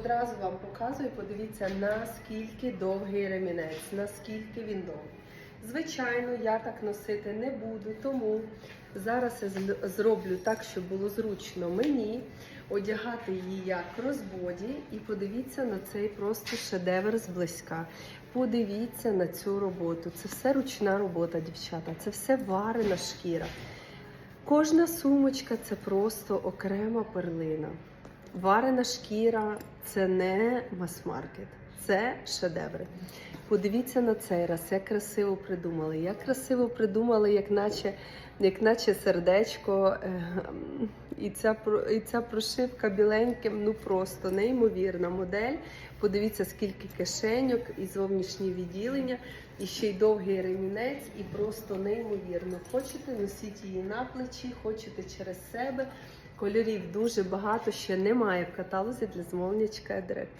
Одразу вам показую, подивіться, наскільки довгий ремінець, наскільки він довгий. Звичайно, я так носити не буду, тому зараз я зроблю так, щоб було зручно мені одягати її як розбоді. І подивіться на цей просто шедевр зблизька. Подивіться на цю роботу. Це все ручна робота, дівчата. Це все варена шкіра. Кожна сумочка це просто окрема перлина. Варена шкіра це не мас-маркет, це шедеври. Подивіться на цей раз, як красиво придумали. Як красиво придумали, як наче, як наче сердечко. е, І ця, і ця прошивка біленьким, ну просто неймовірна модель. Подивіться, скільки кишеньок і зовнішнє відділення, і ще й довгий ремінець, і просто неймовірно. Хочете, носіть її на плечі, хочете через себе. Кольорів дуже багато ще немає в каталозі для замовлення чекає директ.